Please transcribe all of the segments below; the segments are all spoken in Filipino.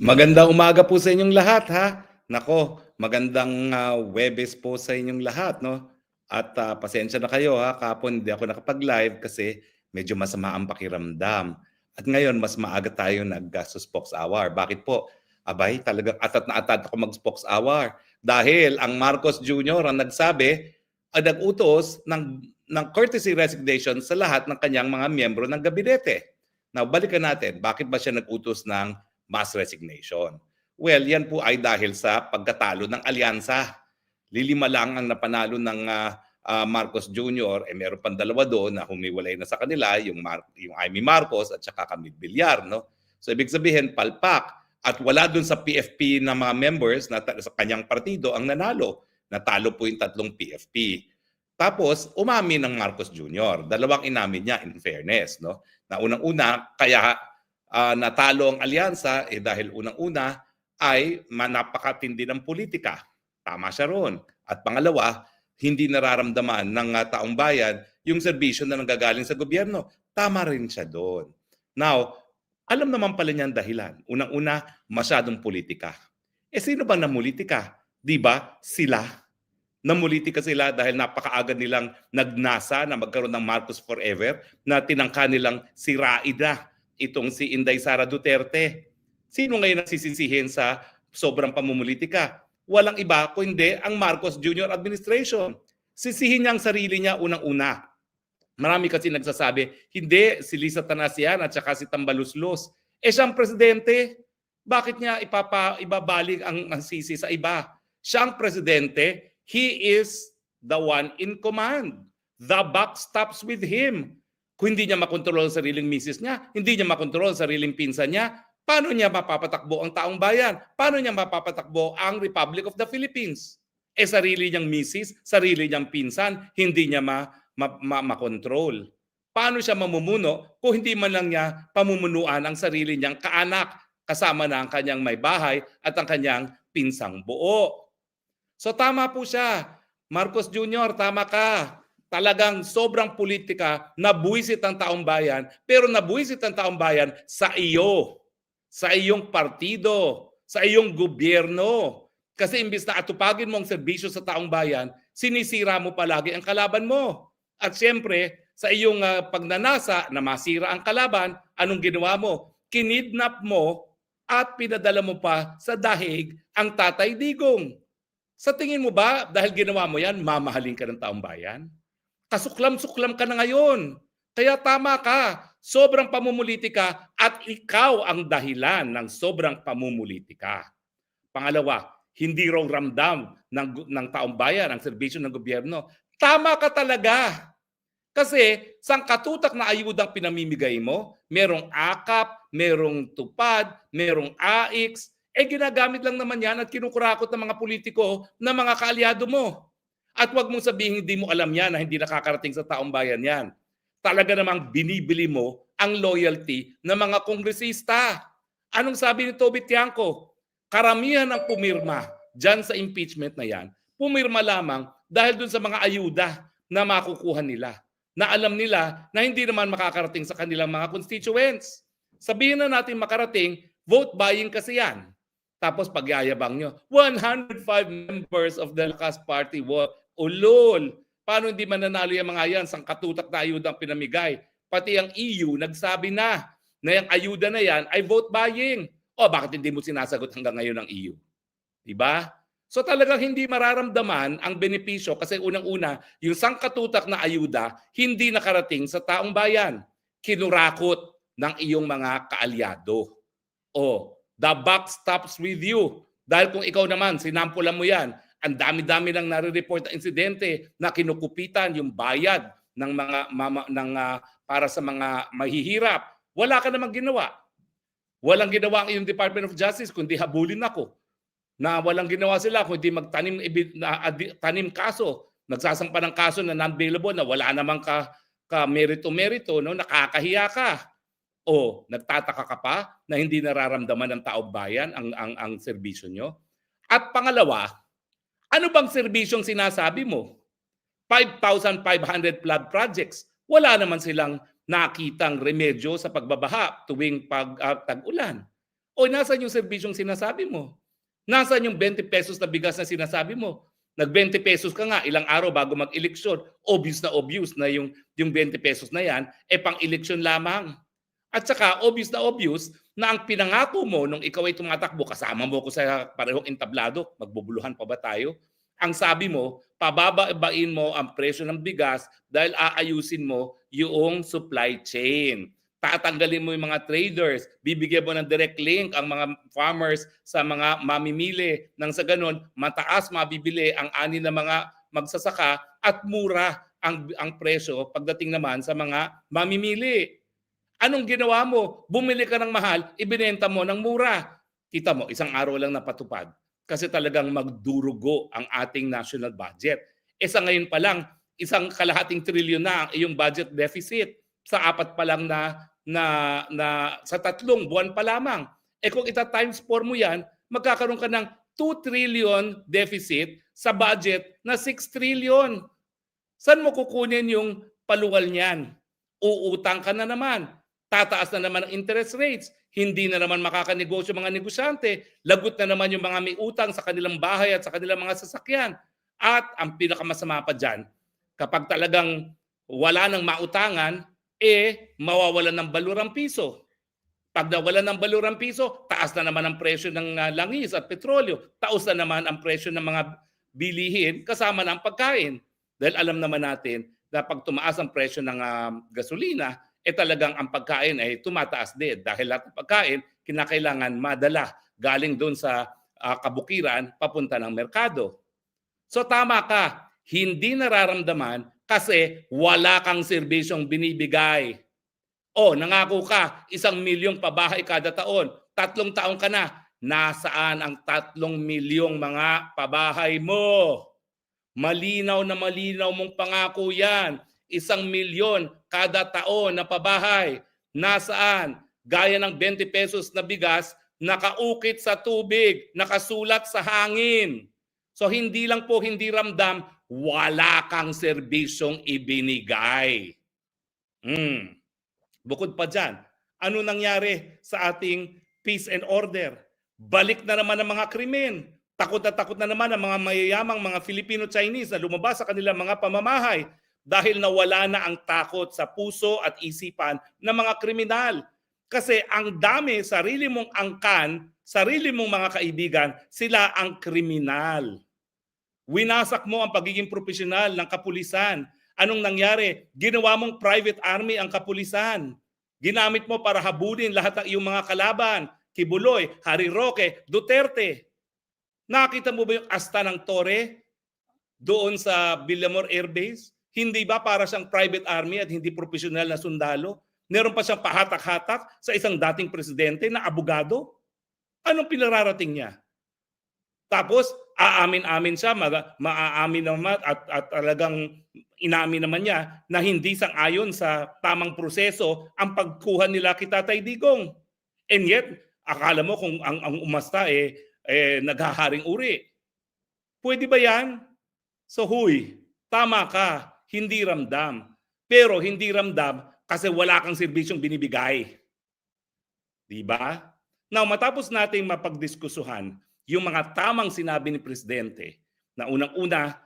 Magandang umaga po sa inyong lahat ha. Nako, magandang ah, Webes po sa inyong lahat no. At ah, pasensya na kayo ha, kapon hindi ako nakapag-live kasi medyo masama ang pakiramdam. At ngayon mas maaga tayo nag-spokes hour. Bakit po? Abay, talagang atat na atat ako mag-spokes hour. Dahil ang Marcos Jr. ang nagsabi, ay nag-utos ng, ng courtesy resignation sa lahat ng kanyang mga miyembro ng gabinete. Now, balikan natin, bakit ba siya nag-utos ng mass resignation. Well, yan po ay dahil sa pagkatalo ng alyansa. Lilima lang ang napanalo ng ah, ah, Marcos Jr. Eh meron pang dalawa doon na humiwalay na sa kanila, yung, Mar- yung Amy Marcos at saka Camille Villar. No? So ibig sabihin, palpak. At wala doon sa PFP na mga members na sa kanyang partido ang nanalo. Natalo po yung tatlong PFP. Tapos, umami ng Marcos Jr. Dalawang inamin niya in fairness. No? Na unang-una, kaya ah, natalo ang alyansa eh dahil unang-una ay manapakatindi ng politika. Tama siya ron. At pangalawa, hindi nararamdaman ng ah, taong bayan yung serbisyo na nanggagaling sa gobyerno. Tama rin siya doon. Now, alam naman pala niya ang dahilan. Unang-una, masyadong politika. Eh sino ba namulitika? Di ba? Sila. Namulitika sila dahil napakaaga nilang nagnasa na magkaroon ng Marcos Forever na tinangka nilang sirain na itong si Inday Sara Duterte. Sino ngayon ang sisisihin sa sobrang pamumulitika? Walang iba kundi ang Marcos Jr. administration. Sisihin niya ang sarili niya unang-una. Marami kasi nagsasabi, hindi, si Lisa Tanasian at saka si Tambaluslos. Eh siyang presidente, bakit niya ipapa, ibabalik ang, ang sisi sa iba? Siya ang presidente, he is the one in command. The buck stops with him. Kung hindi niya makontrol ang sariling misis niya, hindi niya makontrol ang sariling pinsan niya, paano niya mapapatakbo ang taong bayan? Paano niya mapapatakbo ang Republic of the Philippines? Eh sarili niyang misis, sarili niyang pinsan, hindi niya ma, ma, ma- makontrol. Paano siya mamumuno kung hindi man lang niya pamumunuan ang sarili niyang kaanak kasama na ang kanyang may bahay at ang kanyang pinsang buo? So tama po siya. Marcos Jr., tama ka talagang sobrang politika, nabuisit ang taong bayan, pero nabuisit ang taong bayan sa iyo, sa iyong partido, sa iyong gobyerno. Kasi imbis na atupagin mo ang serbisyo sa taong bayan, sinisira mo palagi ang kalaban mo. At siyempre, sa iyong ah, pagnanasa na masira ang kalaban, anong ginawa mo? Kinidnap mo at pinadala mo pa sa dahig ang tatay digong. Sa tingin mo ba, dahil ginawa mo yan, mamahalin ka ng taong bayan? Kasuklam-suklam ka na ngayon. Kaya tama ka, sobrang pamumuliti ka at ikaw ang dahilan ng sobrang pamumuliti ka. Pangalawa, hindi raw ramdam ng, ng taong bayan ang serbisyo ng gobyerno. Tama ka talaga. Kasi sangkatutak na ayudang pinamimigay mo, merong akap, merong tupad, merong AIX, eh ginagamit lang naman yan at kinukurakot ng mga politiko na mga kaalyado mo. At wag mong sabihin hindi mo alam yan na hindi nakakarating sa taong bayan yan. Talaga namang binibili mo ang loyalty ng mga kongresista. Anong sabi ni Toby Tiangco? Karamihan ng pumirma dyan sa impeachment na yan, pumirma lamang dahil dun sa mga ayuda na makukuha nila. Na alam nila na hindi naman makakarating sa kanilang mga constituents. Sabihin na natin makarating, vote buying kasi yan. Tapos pagyayabang nyo, 105 members of the Lakas Party were ulol. Paano hindi mananalo yung mga yan? Sang katutak na ayuda ang pinamigay. Pati ang EU, nagsabi na na yung ayuda na yan ay vote buying. O bakit hindi mo sinasagot hanggang ngayon ng EU? Diba? So talagang hindi mararamdaman ang benepisyo kasi unang-una, yung sangkatutak na ayuda hindi nakarating sa taong bayan. Kinurakot ng iyong mga kaalyado. O, the buck stops with you. Dahil kung ikaw naman, sinampulan mo yan, ang dami-dami nang nare-report na insidente na kinukupitan yung bayad ng mga mama, ng ah, para sa mga mahihirap. Wala ka namang ginawa. Walang ginawa ang iyong Department of Justice kundi habulin ako. Na walang ginawa sila kundi magtanim na adi- tanim kaso, nagsasampa ng kaso na non-bailable na wala namang ka, ka merito-merito, no? nakakahiya ka. O nagtataka ka pa na hindi nararamdaman ng taong bayan ang ang ang serbisyo nyo? At pangalawa, ano bang serbisyong sinasabi mo? 5,500 flood projects. Wala naman silang nakitang remedyo sa pagbabaha tuwing pag ah, tag-ulan. O nasaan yung serbisyong sinasabi mo? Nasaan yung 20 pesos na bigas na sinasabi mo? Nag 20 pesos ka nga ilang araw bago mag-eleksyon. Obvious na obvious na yung yung 20 pesos na yan eh pang-eleksyon lamang. At saka obvious na obvious na ang pinangako mo nung ikaw ay tumatakbo, kasama mo ko sa parehong entablado, magbubuluhan pa ba tayo? Ang sabi mo, pababain mo ang presyo ng bigas dahil aayusin mo yung supply chain. Tatanggalin mo yung mga traders, bibigyan mo ng direct link ang mga farmers sa mga mamimili. Nang sa ganun, mataas mabibili ang ani ng mga magsasaka at mura ang, ang presyo pagdating naman sa mga mamimili. Anong ginawa mo? Bumili ka ng mahal, ibinenta mo ng mura. Kita mo, isang araw lang napatupad. Kasi talagang magdurugo ang ating national budget. E sa ngayon pa lang, isang kalahating trilyon na ang iyong budget deficit sa apat pa lang na, na, na sa tatlong buwan pa lamang. E kung ita times 4 mo yan, magkakaroon ka ng 2 trillion deficit sa budget na 6 trillion. Saan mo kukunin yung paluwal niyan? Uutang ka na naman tataas na naman ang interest rates, hindi na naman makakanegosyo mga negosyante, lagot na naman yung mga may utang sa kanilang bahay at sa kanilang mga sasakyan. At ang pinakamasama pa dyan, kapag talagang wala nang mautangan, eh mawawalan ng balurang piso. Pag nawalan ng balurang piso, taas na naman ang presyo ng uh, langis at petrolyo. Taos na naman ang presyo ng mga bilihin kasama ng pagkain. Dahil alam naman natin na pag tumaas ang presyo ng uh, gasolina, eh talagang ang pagkain ay tumataas din dahil lahat ng pagkain kinakailangan madala galing doon sa uh, kabukiran papunta ng merkado. So tama ka, hindi nararamdaman kasi wala kang serbisyong binibigay. O nangako ka, isang milyong pabahay kada taon, tatlong taon ka na, nasaan ang tatlong milyong mga pabahay mo? Malinaw na malinaw mong pangako yan isang milyon kada taon na pabahay. Nasaan? Gaya ng 20 pesos na bigas, nakaukit sa tubig, nakasulat sa hangin. So hindi lang po hindi ramdam, wala kang serbisyong ibinigay. Hmm. Bukod pa dyan, ano nangyari sa ating peace and order? Balik na naman ang mga krimen. Takot na takot na naman ang mga mayayamang mga Filipino-Chinese na lumabas sa kanilang mga pamamahay dahil nawala na ang takot sa puso at isipan ng mga kriminal. Kasi ang dami, sarili mong angkan, sarili mong mga kaibigan, sila ang kriminal. Winasak mo ang pagiging profesional ng kapulisan. Anong nangyari? Ginawa mong private army ang kapulisan. Ginamit mo para habulin lahat ng iyong mga kalaban. Kibuloy, Harry Roque, Duterte. Nakita mo ba yung asta ng Torre doon sa Villamor Air Base? Hindi ba para siyang private army at hindi profesional na sundalo? Meron pa siyang pahatak-hatak sa isang dating presidente na abogado? Anong pinararating niya? Tapos, aamin-amin siya, ma- maaamin naman at, at talagang inamin naman niya na hindi sang-ayon sa tamang proseso ang pagkuha nila kay Tatay Digong. And yet, akala mo kung ang, ang umasta eh, eh naghaharing uri. Pwede ba yan? So huy, tama ka hindi ramdam. Pero hindi ramdam kasi wala kang serbisyong binibigay. Di ba? Now, matapos nating mapagdiskusuhan yung mga tamang sinabi ni Presidente na unang-una,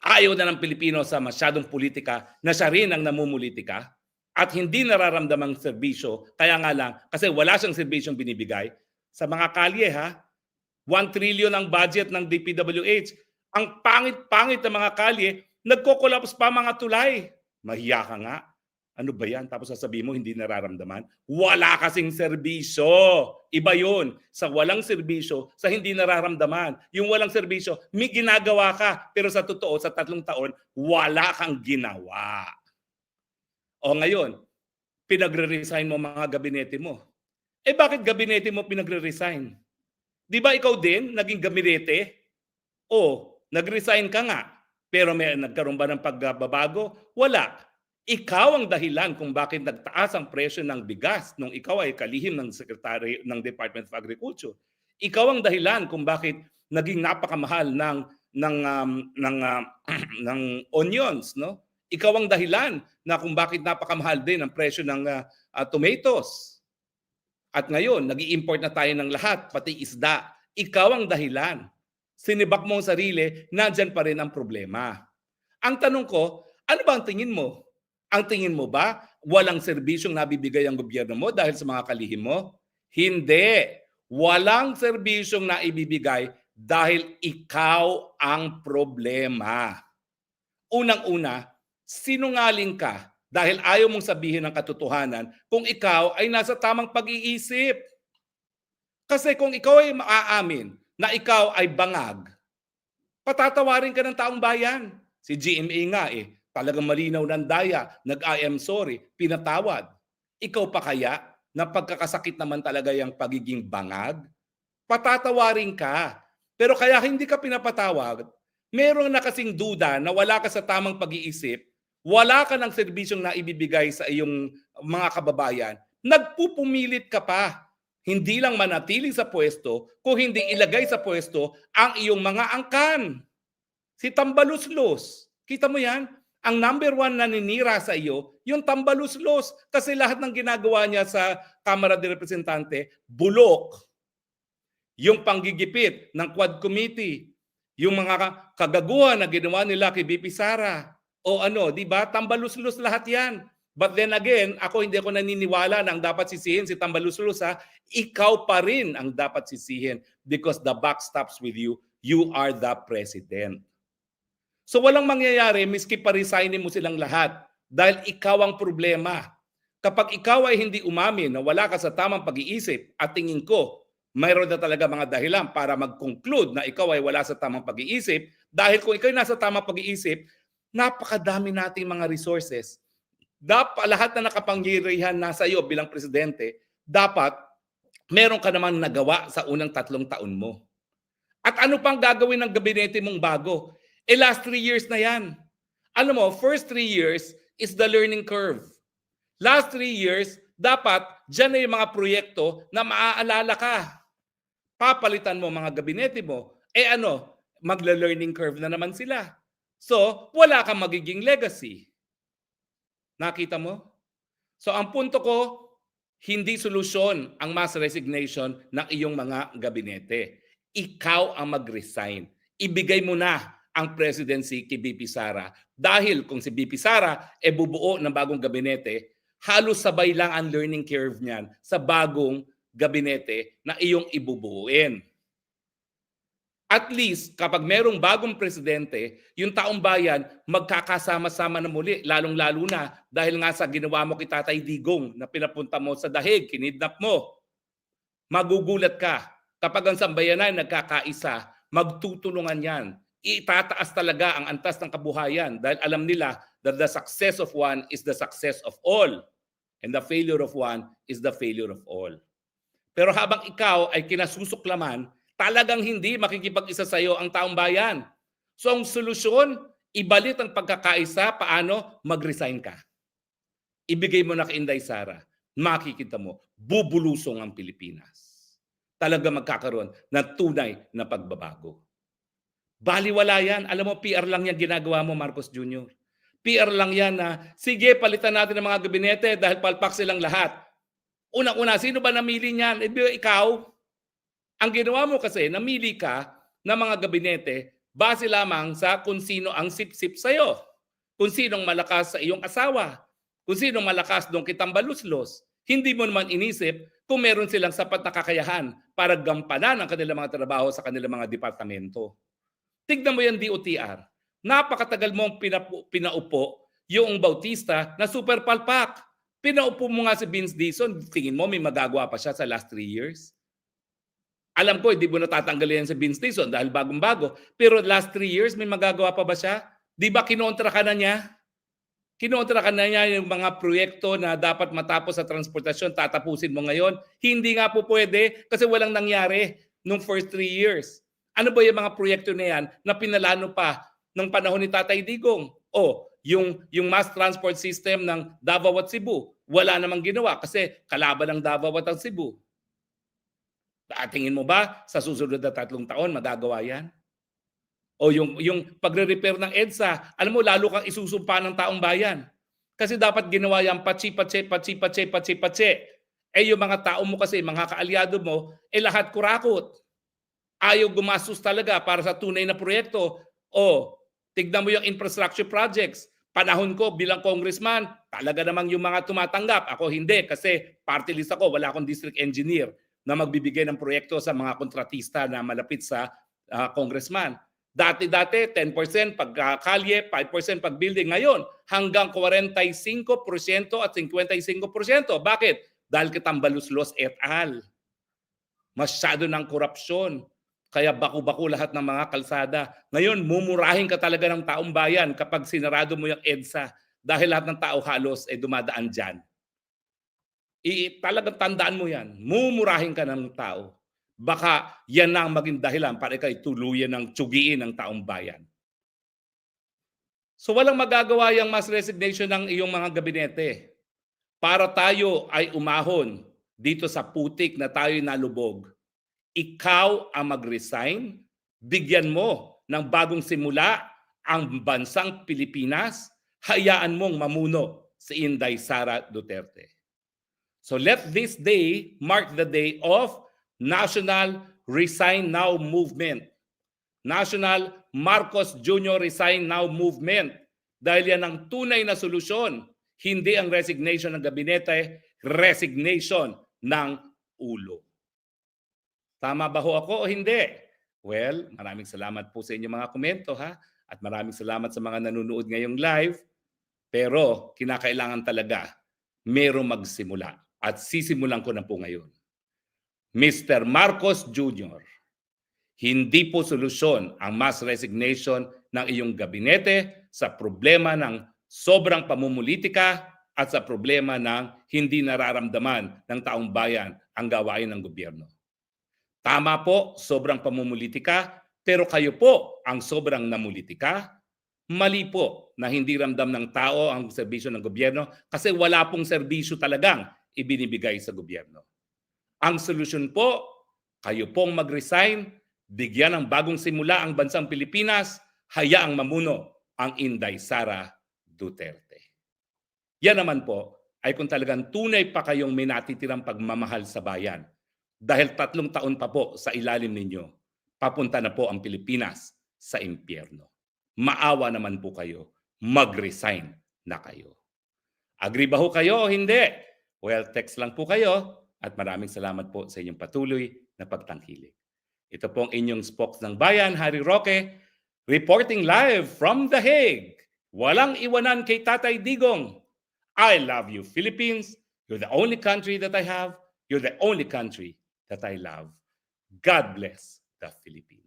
ayaw na ng Pilipino sa masyadong politika na siya rin ang namumulitika at hindi nararamdamang serbisyo, kaya nga lang, kasi wala siyang serbisyong binibigay. Sa mga kalye ha, 1 trillion ang budget ng DPWH. Ang pangit-pangit ng mga kalye, Nagko-collapse pa mga tulay. Mahiya ka nga. Ano ba yan? Tapos sasabihin mo, hindi nararamdaman. Wala kasing serbisyo. Iba yun. Sa walang serbisyo, sa hindi nararamdaman. Yung walang serbisyo, may ginagawa ka. Pero sa totoo, sa tatlong taon, wala kang ginawa. O ngayon, pinagre-resign mo mga gabinete mo. Eh bakit gabinete mo pinagre-resign? Di ba ikaw din naging gabinete? O, nag-resign ka nga pero may nagkaroon ba ng pagbabago? Wala. Ikaw ang dahilan kung bakit nagtaas ang presyo ng bigas nung ikaw ay kalihim ng Secretary ng Department of Agriculture. Ikaw ang dahilan kung bakit naging napakamahal ng ng um, ng uh, ng onions, no? Ikaw ang dahilan na kung bakit napakamahal din ang presyo ng uh, uh, tomatoes. At ngayon, nag import na tayo ng lahat, pati isda. Ikaw ang dahilan. Sinibak mo ang sarili, nandyan pa rin ang problema. Ang tanong ko, ano ba ang tingin mo? Ang tingin mo ba walang serbisyong nabibigay ang gobyerno mo dahil sa mga kalihim mo? Hindi. Walang serbisyong naibibigay dahil ikaw ang problema. Unang-una, sinungaling ka dahil ayaw mong sabihin ang katotohanan kung ikaw ay nasa tamang pag-iisip. Kasi kung ikaw ay maaamin na ikaw ay bangag, patatawarin ka ng taong bayan. Si GMA nga eh, talagang malinaw ng daya, nag-I am sorry, pinatawad. Ikaw pa kaya na pagkakasakit naman talaga yung pagiging bangag? Patatawarin ka. Pero kaya hindi ka pinapatawag, meron na kasing duda na wala ka sa tamang pag-iisip, wala ka ng serbisyong na ibibigay sa iyong mga kababayan, nagpupumilit ka pa. Hindi lang manatili sa pwesto, kung hindi ilagay sa pwesto ang iyong mga angkan. Si Tambaluslos, kita mo yan? Ang number one na ninira sa iyo, yung Tambaluslos. Kasi lahat ng ginagawa niya sa Kamara de Representante, bulok. Yung panggigipit ng Quad Committee, yung mga kagaguhan na ginawa nila kay BP Sara, o ano, di ba? Tambaluslos lahat yan. But then again, ako hindi ako naniniwala na ang dapat sisihin si Tambaluslos ha. Ikaw pa rin ang dapat sisihin because the buck stops with you. You are the president. So walang mangyayari miski pa-resignin mo silang lahat dahil ikaw ang problema. Kapag ikaw ay hindi umamin na wala ka sa tamang pag-iisip at tingin ko, mayroon na talaga mga dahilan para mag-conclude na ikaw ay wala sa tamang pag-iisip dahil kung ikaw ay nasa tamang pag-iisip, napakadami nating mga resources. Dapat lahat na nakapangyarihan nasa iyo bilang presidente, dapat meron ka naman nagawa sa unang tatlong taon mo. At ano pang gagawin ng gabinete mong bago? Eh last three years na yan. Ano mo, first three years is the learning curve. Last three years, dapat dyan na yung mga proyekto na maaalala ka. Papalitan mo mga gabinete mo. Eh ano, magla-learning curve na naman sila. So, wala kang magiging legacy. Nakita mo? So, ang punto ko, hindi solusyon ang mass resignation ng iyong mga gabinete. Ikaw ang mag-resign. Ibigay mo na ang presidency kay BP Sara. Dahil kung si BP Sara e bubuo ng bagong gabinete, halos sabay lang ang learning curve niyan sa bagong gabinete na iyong ibubuuin. At least, kapag merong bagong presidente, yung taong bayan magkakasama-sama na muli, lalong-lalo na dahil nga sa ginawa mo kay Tatay Digong na pinapunta mo sa dahig, kinidnap mo. Magugulat ka. Kapag ang sambayanan nagkakaisa, magtutulungan yan. Itataas talaga ang antas ng kabuhayan dahil alam nila that the success of one is the success of all. And the failure of one is the failure of all. Pero habang ikaw ay kinasusuklaman, talagang hindi makikipag-isa sa iyo ang taong bayan. So ang solusyon, ibalik ang pagkakaisa, paano? Mag-resign ka. Ibigay mo na kay Inday Sara. Makikita mo, bubulusong ang Pilipinas. Talaga magkakaroon ng tunay na pagbabago. Baliwala yan. Alam mo, PR lang yan ginagawa mo, Marcos Jr. PR lang yan na, sige, palitan natin ang mga gabinete dahil palpak silang lahat. Unang-una, sino ba namili niyan? Di ikaw. Ang ginawa mo kasi, namili ka ng mga gabinete base lamang sa kung sino ang sip-sip sa'yo. Kung sinong malakas sa iyong asawa. Kung sinong malakas doon kitang baluslos. Hindi mo naman inisip kung meron silang sapat na kakayahan para gampanan ang kanilang mga trabaho sa kanilang mga departamento. Tignan mo yan DOTR. Napakatagal mong pinapu, pinaupo yung Bautista na super palpak. Pinaupo mo nga si Vince Dizon, tingin mo may magagawa pa siya sa last three years? Alam ko, hindi mo natatanggalin yan sa Vince Dizon dahil bagong-bago. Pero last three years, may magagawa pa ba siya? Di ba kinontra ka na niya? Kinontra ka na niya yung mga proyekto na dapat matapos sa transportasyon, tatapusin mo ngayon. Hindi nga po pwede kasi walang nangyari nung first three years. Ano ba yung mga proyekto na yan na pinalano pa ng panahon ni Tatay Digong? O, yung, yung mass transport system ng Davao at Cebu, wala namang ginawa kasi kalaban ng Davao at ang Cebu. Ah, Tingin mo ba sa susunod na tatlong taon magagawa yan? O yung, yung pagre-repair ng EDSA, alam mo, lalo kang isusumpa ng taong bayan. Kasi dapat ginawa yan patsi, patsi, patsi, patsi, patsi, patsi. Eh yung mga tao mo kasi, mga kaalyado mo, eh lahat kurakot. Ayaw gumastos talaga para sa tunay na proyekto. O, tignan mo yung infrastructure projects. Panahon ko bilang congressman, talaga namang yung mga tumatanggap. Ako hindi kasi party list ako, wala akong district engineer na magbibigay ng proyekto sa mga kontratista na malapit sa ah, congressman. Dati-dati, 10% pag ah, kalye, 5% pag building. Ngayon, hanggang 45% at 55%. Bakit? Dahil kitang baluslos et al. Masyado ng korupsyon. Kaya baku-baku lahat ng mga kalsada. Ngayon, mumurahin ka talaga ng taong bayan kapag sinarado mo yung EDSA dahil lahat ng tao halos ay dumadaan dyan. I, talagang tandaan mo yan. Mumurahin ka ng tao. Baka yan na ang maging dahilan para ikaw tuluyan ng tsugiin ng taong bayan. So walang magagawa yung mass resignation ng iyong mga gabinete. Para tayo ay umahon dito sa putik na tayo nalubog, ikaw ang mag-resign, bigyan mo ng bagong simula ang bansang Pilipinas, hayaan mong mamuno si Inday Sara Duterte. So let this day mark the day of National Resign Now Movement. National Marcos Jr. Resign Now Movement. Dahil yan ang tunay na solusyon. Hindi ang resignation ng gabinete, resignation ng ulo. Tama ba ho ako o hindi? Well, maraming salamat po sa inyong mga komento ha. At maraming salamat sa mga nanonood ngayong live. Pero kinakailangan talaga merong magsimula. At sisimulan ko na po ngayon. Mr. Marcos Jr., hindi po solusyon ang mass resignation ng iyong gabinete sa problema ng sobrang pamumulitika at sa problema ng hindi nararamdaman ng taong bayan ang gawain ng gobyerno. Tama po, sobrang pamumulitika, pero kayo po ang sobrang namulitika. Mali po na hindi ramdam ng tao ang serbisyo ng gobyerno kasi wala pong serbisyo talagang ibinibigay sa gobyerno. Ang solusyon po, kayo pong mag-resign, bigyan ng bagong simula ang bansang Pilipinas, hayaang mamuno ang Inday Sara Duterte. Yan naman po ay kung talagang tunay pa kayong may natitirang pagmamahal sa bayan. Dahil tatlong taon pa po sa ilalim ninyo, papunta na po ang Pilipinas sa impyerno. Maawa naman po kayo, mag-resign na kayo. Agree ba ho kayo o hindi? Well, text lang po kayo at maraming salamat po sa inyong patuloy na pagtangkilik. Ito po ang inyong spokes ng bayan, Harry Roque, reporting live from The Hague. Walang iwanan kay Tatay Digong. I love you, Philippines. You're the only country that I have. You're the only country that I love. God bless the Philippines.